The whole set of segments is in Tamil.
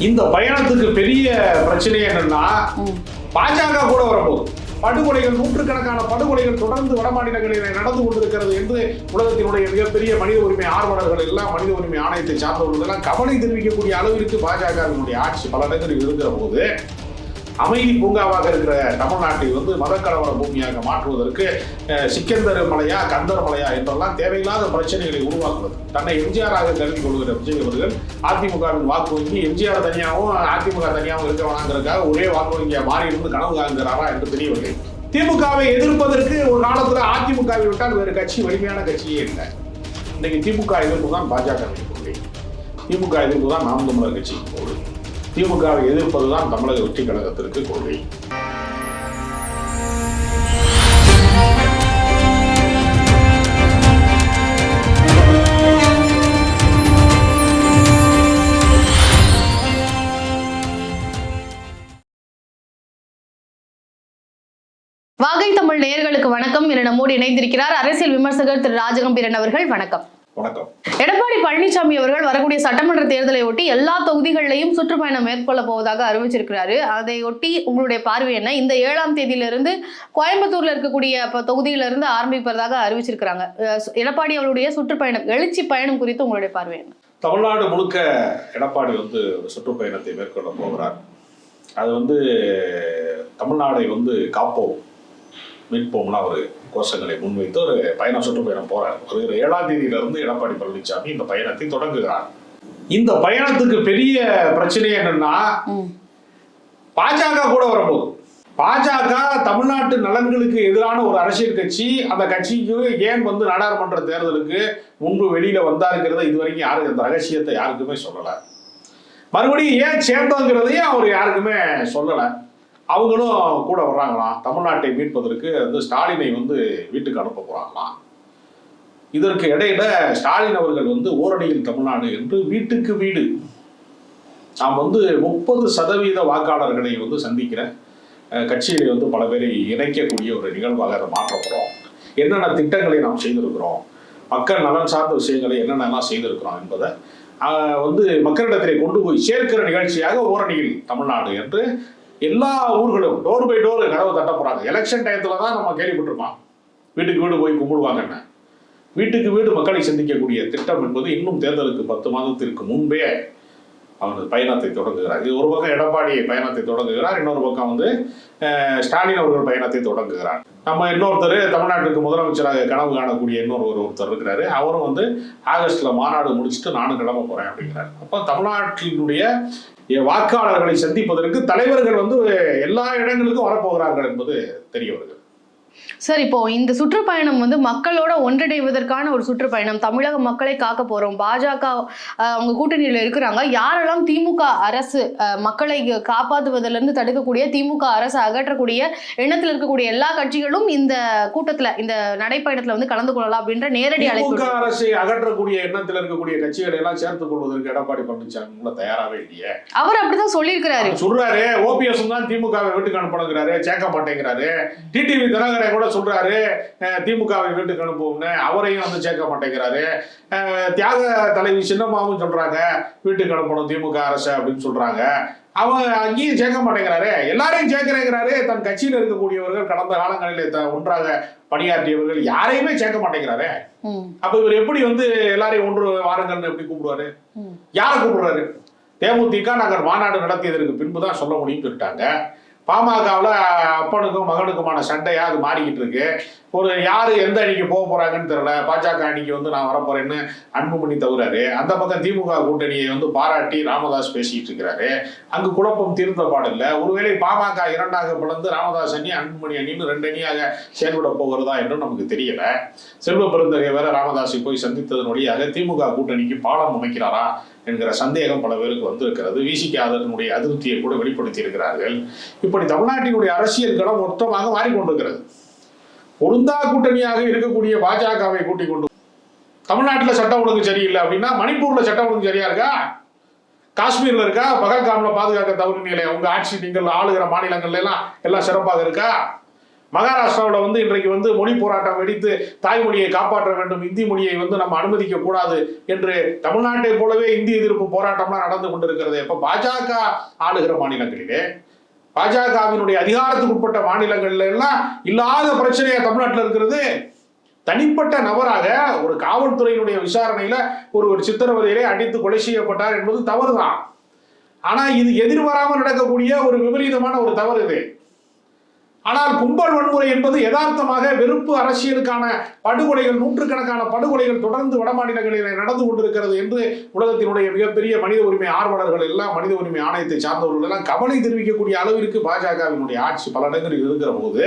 இந்த பயணத்துக்கு பெரிய பிரச்சனை என்னன்னா பாஜக கூட வரப்போகுது. படுகொலைகள் நூற்றுக்கணக்கான படுகொலைகள் தொடர்ந்து வட மாநிலங்களில் நடந்து கொண்டிருக்கிறது என்று உலகத்தினுடைய மிகப்பெரிய மனித உரிமை ஆர்வலர்கள் எல்லாம் மனித உரிமை ஆணையத்தை சார்ந்தவர்கள் எல்லாம் கவலை தெரிவிக்கக்கூடிய அளவிற்கு பாஜகவினுடைய ஆட்சி பல இடங்களில் இருக்கிற போது அமைதி பூங்காவாக இருக்கிற தமிழ்நாட்டை வந்து மதக்கலவர பூமியாக மாற்றுவதற்கு சிக்கந்தர் மலையா கந்தர் மலையா என்றெல்லாம் தேவையில்லாத பிரச்சனைகளை உருவாக்குவது. தன்னை எம்ஜிஆராக கருதி கொள்கிற விஜய் அவர்கள் அதிமுகவின் வாக்கு வங்கி எம்ஜிஆர் தனியாகவும் அதிமுக தனியாகவும் இருக்க வேணாங்கிறதுக்காக ஒரே வாக்கு வங்கியா மாறி இருந்து கனவு காண்கிறாரா என்று தெரியவில்லை. திமுகவை எதிர்ப்பதற்கு ஒரு காலத்துல அதிமுகவை விட்டால் வேறு கட்சி வலிமையான கட்சியே இல்லை. இன்னைக்கு திமுக எதிர்ப்பு தான் பாஜக எதிர்ப்பு திமுக எதிர்ப்பு தான் நாம் தமிழர் கட்சி கொள்கை திமுகவை எதிர்ப்பதுதான் தமிழக வெற்றி கழகத்திற்கு கொள்கை. வாகை தமிழ் நேயர்களுக்கு வணக்கம். என நம்மோடு இணைந்திருக்கிறார் அரசியல் விமர்சகர் திரு ராஜகம்பீரன் அவர்கள். வணக்கம். வணக்கம். எடப்பாடி பழனிசாமி அவர்கள் வரக்கூடிய சட்டமன்ற தேர்தலை ஒட்டி எல்லா தொகுதிகளிலையும் சுற்றுப்பயணம் மேற்கொள்ள போவதாக அறிவிச்சிருக்கிறாரு. அதை ஒட்டி உங்களுடைய பார்வை என்ன? இந்த ஏழாம் தேதியிலிருந்து கோயம்புத்தூர்ல இருக்கக்கூடிய தொகுதியிலிருந்து ஆரம்பிப்பதாக அறிவிச்சிருக்கிறாங்க. எடப்பாடி அவருடைய சுற்றுப்பயணம் எழுச்சி பயணம் குறித்து உங்களுடைய பார்வை என்ன? தமிழ்நாடு முழுக்க எடப்பாடி வந்து ஒரு சுற்றுப்பயணத்தை மேற்கொள்ள போகிறார். அது வந்து தமிழ்நாடை வந்து காப்போம். மீட்போம்னா ஒரு கோஷங்களை முன்வைத்து ஒரு பயணம் சுற்றுப்பயணம் போறார். வருகிற ஏழாம் தேதியிலிருந்து எடப்பாடி பழனிசாமி இந்த பயணத்தை தொடங்குகிறார். இந்த பயணத்துக்கு பெரிய பிரச்சனை என்னன்னா பாஜக கூட வரப்போகுது பாஜக தமிழ்நாட்டு நலன்களுக்கு எதிரான ஒரு அரசியல் கட்சி அந்த கட்சிக்கு ஏன் வந்து நாடாளுமன்ற தேர்தலுக்கு முன்பு வெளியில வந்தாருங்கிறத இது வரைக்கும் யாரும் அந்த ரகசியத்தை யாருக்குமே சொல்லல. மறுபடியும் ஏன் சேர்ந்தோங்கிறதையும் அவர் யாருக்குமே சொல்லல. அவங்களும் கூட வர்றாங்களாம். தமிழ்நாட்டை மீட்பதற்கு வந்து ஸ்டாலினை வந்து வீட்டுக்கு அனுப்ப போறாங்களாம். இதற்கு இடையில ஸ்டாலின் அவர்கள் வந்து ஓரணியில் தமிழ்நாடு என்று வீட்டுக்கு வீடு. நாம் வந்து முப்பது சதவீத வாக்காளர்களை வந்து சந்திக்கிற அஹ், கட்சியிலே வந்து பல பேரை இணைக்கக்கூடிய ஒரு நிகழ்வாக அதை மாற்றப்படுறோம் என்னென்ன திட்டங்களை நாம் செய்திருக்கிறோம்? மக்கள் நலன் சார்ந்த விஷயங்களை என்னென்னலாம் செய்திருக்கிறோம் என்பதை வந்து மக்களிடத்திலே கொண்டு போய் சேர்க்கிற நிகழ்ச்சியாக ஓரணியில் தமிழ்நாடு என்று எல்லா ஊர்களும் டோர் பை டோர் கதவை தட்ட போறாங்க எலெக்ஷன் டயத்துல தான் நம்ம கேள்விப்பட்டிருப்போம். வீட்டுக்கு வீடு போய் கும்பிடுவாங்கன்னு வீட்டுக்கு வீடு மக்களை சந்திக்கக்கூடிய திட்டம் என்பது இன்னும் தேர்தலுக்கு பத்து மாதத்திற்கு முன்பே அவர் பயணத்தை தொடங்குகிறார். இது ஒரு பக்கம் எடப்பாடி பயணத்தை தொடங்குகிறார் இன்னொரு பக்கம் வந்து ஸ்டாலின் அவர்கள் பயணத்தை தொடங்குகிறார். நம்ம இன்னொருத்தர் தமிழ்நாட்டுக்கு முதலமைச்சராக கனவு காணக்கூடிய இன்னொரு ஒரு ஒருத்தர் இருக்கிறாரு. அவரும் வந்து ஆகஸ்ட்ல மாநாடு முடிச்சுட்டு நானும் கிளம்ப போறேன் அப்படிங்கிறார். அப்போ தமிழ்நாட்டினுடைய வாக்காளர்களை சந்திப்பதற்கு தலைவர்கள் வந்து எல்லா இடங்களுக்கும் வரப்போகிறார்கள் என்பது தெரிய வருகிறது சார் இப்போ இந்த சுற்றுப்பயணம் வந்து மக்களோட ஒன்றிணைவதற்கான ஒரு சுற்றுப்பயணம். தமிழக மக்களை காக்க போறோம். பாஜக அவங்க கூட்டணியில இருக்கிறாங்க. யாரெல்லாம் திமுக அரசு மக்களை காப்பாற்றுவதிலிருந்து இருந்து தடுக்கக்கூடிய திமுக அரசு அகற்றக்கூடிய எண்ணத்தில் இருக்கக்கூடிய எல்லா கட்சிகளும் இந்த கூட்டத்துல இந்த நடைப்பயணத்துல வந்து கலந்து கொள்ளலாம் அப்படின்ற நேரடி அழைப்பு திமுக அரசை அகற்றக்கூடிய எண்ணத்தில் இருக்கக்கூடிய கட்சிகளை எல்லாம் சேர்த்துக் கொள்வதற்கு எடப்பாடி பழனிசாமி தயாராகவே இல்லையே. அவர் அப்படிதான் சொல்லியிருக்கிறாரு. சொல்றாரு ஓபிஎஸ் தான் திமுகவை வீட்டுக்கு அனுப்பணுங்கிறாரு சேர்க்க மாட்டேங்கிறாரு. டிடிவி தினகரன் கூட சொல்றாரு திமுகவை வீட்டுக்கு அனுப்புவோம்னு. அவரையும் வந்து சேர்க்க மாட்டேங்கிறாரு. தியாக தலைவி சின்னம்மாவும் சொல்றாங்க வீட்டுக்கு அனுப்பணும் திமுக அரசு அப்படின்னு சொல்றாங்க. அவன் அங்கேயும் சேர்க்க மாட்டேங்கிறாரு. எல்லாரையும் சேர்க்கிறேங்கிறாரு. தன் கட்சியில் இருக்கக்கூடியவர்கள் கடந்த காலங்களில் ஒன்றாக பணியாற்றியவர்கள் யாரையுமே சேர்க்க மாட்டேங்கிறாரு. அப்ப இவர் எப்படி வந்து எல்லாரையும் ஒன்று வாருங்கள்னு எப்படி கூப்பிடுவாரு. யாரை கூப்பிடுறாரு? தேமுதிக நாங்கள் மாநாடு நடத்தியதற்கு பின்பு தான் சொல்ல முடியும்னு சொல்லிட்டாங்க. பாமகவில் அப்பனுக்கும் மகனுக்குமான சண்டையாக அது மாறிக்கிட்டு இருக்கு. ஒரு யார் எந்த அணிக்கு போக போகிறாங்கன்னு தெரில பாஜக அணிக்கு வந்து நான் வரப்போறேன்னு அன்புமணி தவிராரு. அந்த பக்கம் திமுக கூட்டணியை வந்து பாராட்டி ராமதாஸ் பேசிட்டு இருக்கிறாரு. அங்கு குழப்பம் தீர்ந்த பாடில்ல. ஒருவேளை பாமக இரண்டாக பிளந்து ராமதாஸ் அணி அன்புமணி அணின்னு ரெண்டு அணியாக செயல்பட போகிறதா என்று நமக்கு தெரியல. செல்வ பெருந்தகை வேற ராமதாஸை போய் சந்தித்ததன் வழியாக திமுக கூட்டணிக்கு பாலம் அமைக்கிறாரா? என்கிற சந்தேகம் பல பேருக்கு வந்திருக்கிறது. விசிக அதனுடைய அதிருப்தியை கூட வெளிப்படுத்தி இருக்கிறார்கள் இப்படி தமிழ்நாட்டினுடைய அரசியல் களம் மொத்தமாக மாறிக்கொண்டிருக்கிறது. பொருந்தா கூட்டணியாக இருக்கக்கூடிய பாஜகவை கூட்டிக் கொண்டு தமிழ்நாட்டில் சட்டம் ஒழுங்கு சரியில்லை அப்படின்னா மணிப்பூர்ல சட்டம் ஒழுங்கு சரியா இருக்கா? காஷ்மீர்ல இருக்கா? பகல்காமில் பாதுகாக்க தவறு நிலை உங்க ஆட்சி நீங்கள் ஆளுகிற மாநிலங்கள்ல எல்லாம் எல்லாம் சிறப்பாக இருக்கா? மகாராஷ்டிராவில் வந்து இன்றைக்கு வந்து மொழி போராட்டம் வெடித்து தாய்மொழியை காப்பாற்ற வேண்டும் இந்தி மொழியை வந்து நம்ம அனுமதிக்க கூடாது என்று தமிழ்நாட்டை போலவே இந்தி எதிர்ப்பு போராட்டம்லாம் நடந்து கொண்டிருக்கிறது. இப்போ பாஜக ஆளுகிற மாநிலங்களிலே பாஜகவினுடைய அதிகாரத்துக்கு உட்பட்ட மாநிலங்கள்ல எல்லாம் இல்லாத பிரச்சனையா தமிழ்நாட்டில் இருக்கிறது. தனிப்பட்ட நபராக ஒரு காவல்துறையினுடைய விசாரணையில ஒரு ஒரு சித்திரவதையிலே அடித்து கொலை செய்யப்பட்டார் என்பது தவறுதான். ஆனா இது எதிர்வராமல் நடக்கக்கூடிய ஒரு விபரீதமான ஒரு தவறு இது. ஆனால் கும்பல் வன்முறை என்பது யதார்த்தமாக வெறுப்பு அரசியலுக்கான படுகொலைகள் நூற்றுக்கணக்கான படுகொலைகள் தொடர்ந்து வடமாநிலங்களில் நடந்து கொண்டிருக்கிறது என்று உலகத்தினுடைய மிகப்பெரிய மனித உரிமை ஆர்வலர்கள் எல்லாம் மனித உரிமை ஆணையத்தை சார்ந்தவர்கள் எல்லாம் கவலை தெரிவிக்கக்கூடிய அளவிற்கு பாஜகவினுடைய ஆட்சி பல இடங்களில் இருக்கிற போது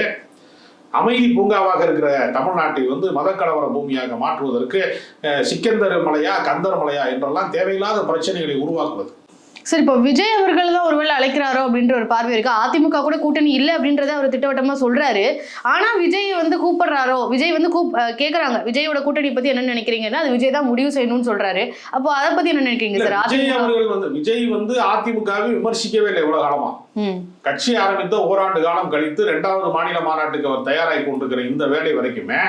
அமைதி பூங்காவாக இருக்கிற தமிழ்நாட்டை வந்து மதக்கலவர பூமியாக மாற்றுவதற்கு சிக்கந்தர் மலையா கந்தர் மலையா என்றெல்லாம் தேவையில்லாத பிரச்சனைகளை உருவாக்குவது. சரி இப்போ விஜய் அவர்கள் தான் ஒரு அப்படின்ற ஒரு பார்வை இருக்கு. அதிமுக கூட கூட்டணி இல்லை அப்படின்றத அவர் திட்டவட்டமா சொல்றாரு. ஆனா விஜய் வந்து கூப்பிடுறாரோ? விஜய் வந்து கூப் அஹ் கேக்குறாங்க. விஜயோட கூட்டணி பத்தி என்ன நினைக்கிறீங்கன்னா அது விஜய் தான் முடிவு செய்யணும்னு சொல்றாரு. அப்போ அதை பத்தி என்ன நினைக்கிறீங்க சார்? விஜய் அவர்கள் வந்து விஜய் வந்து அதிமுகவை விமர்சிக்கவே இல்லை இவ்வளவு காலமா. கட்சி ஆரம்பித்த ஓராண்டு காலம் கழித்து இரண்டாவது மாநில மாநாட்டுக்கு அவர் தயாராகி கொண்டிருக்கிற இந்த வேலை வரைக்குமே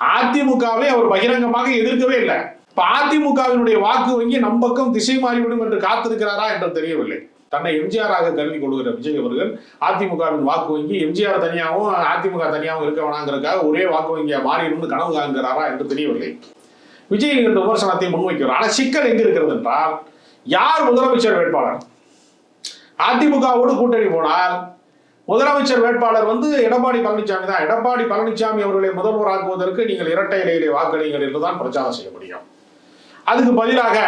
அதிமுகவை அவர் பகிரங்கமாக எதிர்க்கவே இல்லை. இப்ப அதிமுகவினுடைய வாக்கு வங்கி நம் பக்கம் திசை மாறிவிடும் என்று காத்திருக்கிறாரா என்று தெரியவில்லை. தன்னை எம்ஜிஆராக கருதி கொள்கிற விஜய் அவர்கள் அதிமுகவின் வாக்கு வங்கி எம்ஜிஆர் தனியாகவும் அதிமுக தனியாகவும் இருக்க வேணாங்கிறதுக்காக ஒரே வாக்கு வங்கியா மாறிடும்னு கனவு காண்கிறாரா என்று தெரியவில்லை. விஜய் இந்த விமர்சனத்தை முன்வைக்கிறார். ஆனால் சிக்கல் எங்க இருக்கிறது என்றால் யார் முதலமைச்சர் வேட்பாளர்? அதிமுகவோடு கூட்டணி போனால் முதலமைச்சர் வேட்பாளர் வந்து எடப்பாடி பழனிசாமி தான். எடப்பாடி பழனிசாமி அவர்களை முதல்வராக்குவதற்கு நீங்கள் இரட்டை இலையிலே வாக்களிங்கள் என்றுதான் பிரச்சாரம் செய்ய முடியும். அதுக்கு பதிலாக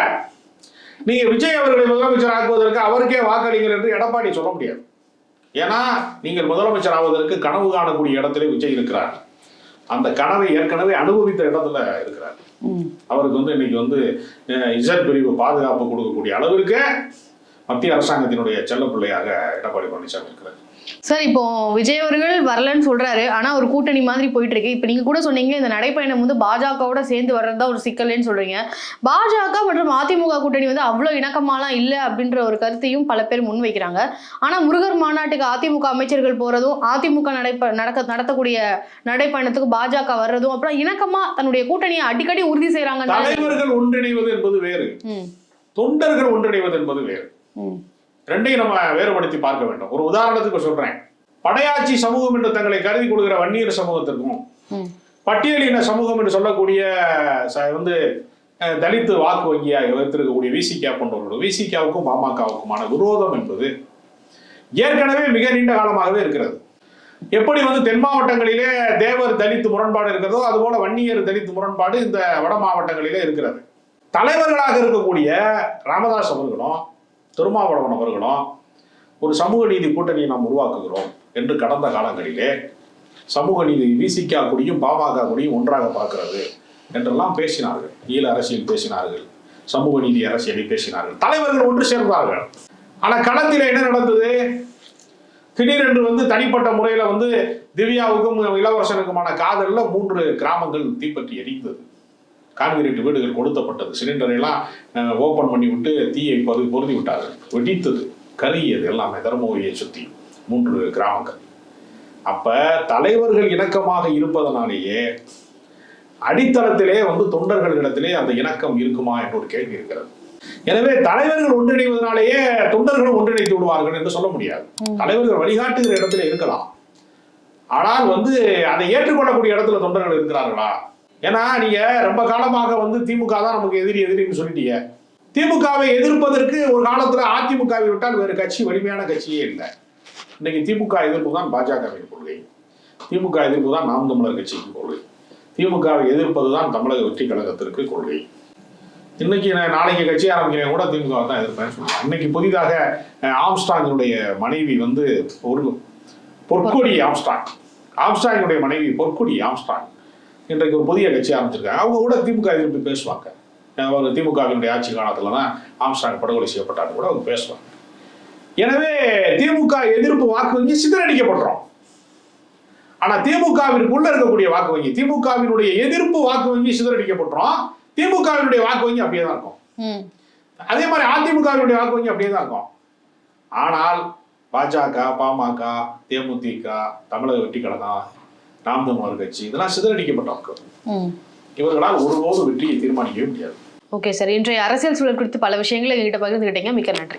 நீங்க விஜய் அவர்களை முதலமைச்சர் ஆக்குவதற்கு அவருக்கே வாக்களிங்கள் என்று எடப்பாடி சொல்ல முடியாது. ஏன்னா நீங்கள் முதலமைச்சர் ஆவதற்கு கனவு காணக்கூடிய இடத்திலே விஜய் இருக்கிறார். அந்த கனவை ஏற்கனவே அனுபவித்த இடத்துல இருக்கிறார். அவருக்கு வந்து இன்னைக்கு வந்து இசட் பிரிவு பாதுகாப்பு கொடுக்கக்கூடிய அளவிற்கு மத்திய அரசாங்கத்தினுடைய செல்லப்பிள்ளையாக எடப்பாடி பழனிசாமி இருக்கிறார். சார் இப்போ விஜய் அவர்கள் வரலன்னு சொல்றாரு. ஆனா ஒரு கூட்டணி மாதிரி போயிட்டு இருக்கு இப்போ நீங்க கூட சொன்னீங்க இந்த நடைப்பயணம் வந்து பாஜகவோட சேர்ந்து வர்றது தான் ஒரு சிக்கல்னு சொல்றீங்க. பாஜக மற்றும் அதிமுக கூட்டணி வந்து அவ்வளவு இணக்கமாலாம் இல்லை அப்படின்ற ஒரு கருத்தையும் பல பேர் முன்வைக்கிறாங்க ஆனா முருகர் மாநாட்டுக்கு அதிமுக அமைச்சர்கள் போறதும் அதிமுக நடைப்ப நடக்க நடத்தக்கூடிய நடைப்பயணத்துக்கு பாஜக வர்றதும் அப்புறம் இணக்கமா தன்னுடைய கூட்டணியை அடிக்கடி உறுதி செய்யறாங்க தலைவர்கள் ஒன்றிணைவது என்பது வேறு. தொண்டர்கள் ஒன்றிணைவது என்பது வேறு. ரெண்டையும் நம்ம வேறுபடுத்தி பார்க்க வேண்டும். ஒரு உதாரணத்துக்கு சொல்றேன். படையாட்சி சமூகம் என்று தங்களை கருதி கொள்கிற வன்னியர் சமூகத்திற்கும் பட்டியலின சமூகம் என்று சொல்லக்கூடிய வந்து தலித்து வாக்கு வங்கியாக வைத்திருக்கக்கூடிய விசிகா போன்றவர்கள் விசிகாவுக்கும் பாமகவுக்குமான விரோதம் என்பது ஏற்கனவே மிக நீண்ட காலமாகவே இருக்கிறது. எப்படி வந்து தென் மாவட்டங்களிலே தேவர் தலித்து முரண்பாடு இருக்கிறதோ அதுபோல வன்னியர் தலித்து முரண்பாடு இந்த வட மாவட்டங்களிலே இருக்கிறது. தலைவர்களாக இருக்கக்கூடிய ராமதாஸ் அவர்களும் திருமாவளவன் அவர்களும் ஒரு சமூக நீதி கூட்டணியை நாம் உருவாக்குகிறோம் என்று கடந்த காலங்களிலே சமூக நீதி விசிகா கூடியும் பாமக கூடியும் ஒன்றாக பார்க்கிறது என்றெல்லாம் பேசினார்கள். ஈழ அரசியல் பேசினார்கள் சமூக நீதி அரசியலை பேசினார்கள் தலைவர்கள் ஒன்று சேர்ந்தார்கள். ஆனால் களத்தில் என்ன நடந்தது? திடீரென்று வந்து தனிப்பட்ட முறையில் வந்து திவ்யாவுக்கும் இளவரசனுக்குமான காதலில் மூன்று கிராமங்கள் தீப்பற்றி எரிந்தது. கான்கிரீட் வீடுகள் கொடுத்தப்பட்டது சிலிண்டரை எல்லாம் ஓபன் பண்ணி விட்டு தீயை பொரு பொருதி விட்டார்கள். வெடித்தது கருகியது எல்லாமே தருமபுரியை சுத்தி மூன்று கிராமங்கள். அப்ப தலைவர்கள் இணக்கமாக இருப்பதனாலேயே அடித்தளத்திலே வந்து தொண்டர்களிடத்திலே அந்த இணக்கம் இருக்குமா என்ற ஒரு கேள்வி இருக்கிறது. எனவே தலைவர்கள் ஒன்றிணைவதனாலேயே தொண்டர்களும் ஒன்றிணைத்து விடுவார்கள் என்று சொல்ல முடியாது. தலைவர்கள் வழிகாட்டுகிற இடத்துல இருக்கலாம். ஆனால் வந்து அதை ஏற்றுக்கொள்ளக்கூடிய இடத்துல தொண்டர்கள் இருக்கிறார்களா? ஏன்னா நீங்க ரொம்ப காலமாக வந்து திமுக தான் நமக்கு எதிரி எதிரின்னு சொல்லிட்டீங்க. திமுகவை எதிர்ப்பதற்கு ஒரு காலத்துல அதிமுகவை விட்டால் வேறு கட்சி வலிமையான கட்சியே இல்லை. இன்னைக்கு திமுக எதிர்ப்பு தான் பாஜகவின் கொள்கை. திமுக எதிர்ப்பு தான் நாம் தமிழர் கட்சிக்கு கொள்கை. திமுகவை எதிர்ப்பது தான் தமிழக வெற்றி கழகத்திற்கு கொள்கை. இன்னைக்கு நான் நாளைக்கு கட்சி ஆரம்பிக்கிறேன் கூட திமுக தான் எதிர்ப்பேன் சொல்லுவேன் இன்னைக்கு புதிதாக ஆம்ஸ்டாங்கினுடைய மனைவி வந்து ஒரு பொற்கொடி ஆம்ஸ்டாங். ஆம்ஸ்டாங்கினுடைய மனைவி பொற்கொடி ஆம்ஸ்டாங். இன்றைக்கு ஒரு புதிய கட்சி ஆரம்பிச்சிருக்காங்க அவங்க கூட திமுக எதிர்ப்பு பேசுவாங்க. அவங்க திமுகவினுடைய ஆட்சி காலத்துல தான் ஆம்ஸ்டாங் படுகொலை செய்யப்பட்டாங்க கூட அவங்க பேசுவாங்க. எனவே திமுக எதிர்ப்பு வாக்கு வங்கி சிதறடிக்கப்பட்டுரும். ஆனா திமுகவிற்குள்ள இருக்கக்கூடிய வாக்கு வங்கி திமுகவினுடைய எதிர்ப்பு வாக்கு வங்கி சிதறடிக்கப்பட்டுரும். திமுகவினுடைய வாக்கு வங்கி அப்படியே தான் இருக்கும் அதே மாதிரி அதிமுகவினுடைய வாக்கு வங்கி அப்படியே தான் இருக்கும். ஆனால் பாஜக பாமக தேமுதிக தமிழக வெற்றி கழகம் நாம் தமிழர் கட்சி இதெல்லாம் சிதறடிக்கப்பட்ட மக்கள் ம். இவர்களால் ஒருபோதும் வெற்றியை தீர்மானிக்கவே முடியாது. ஓகே சார் இன்றைய அரசியல் சூழல் குறித்து பல விஷயங்களை எங்கிட்ட பகிர்ந்துக்கிட்டீங்க மிக்க நன்றி.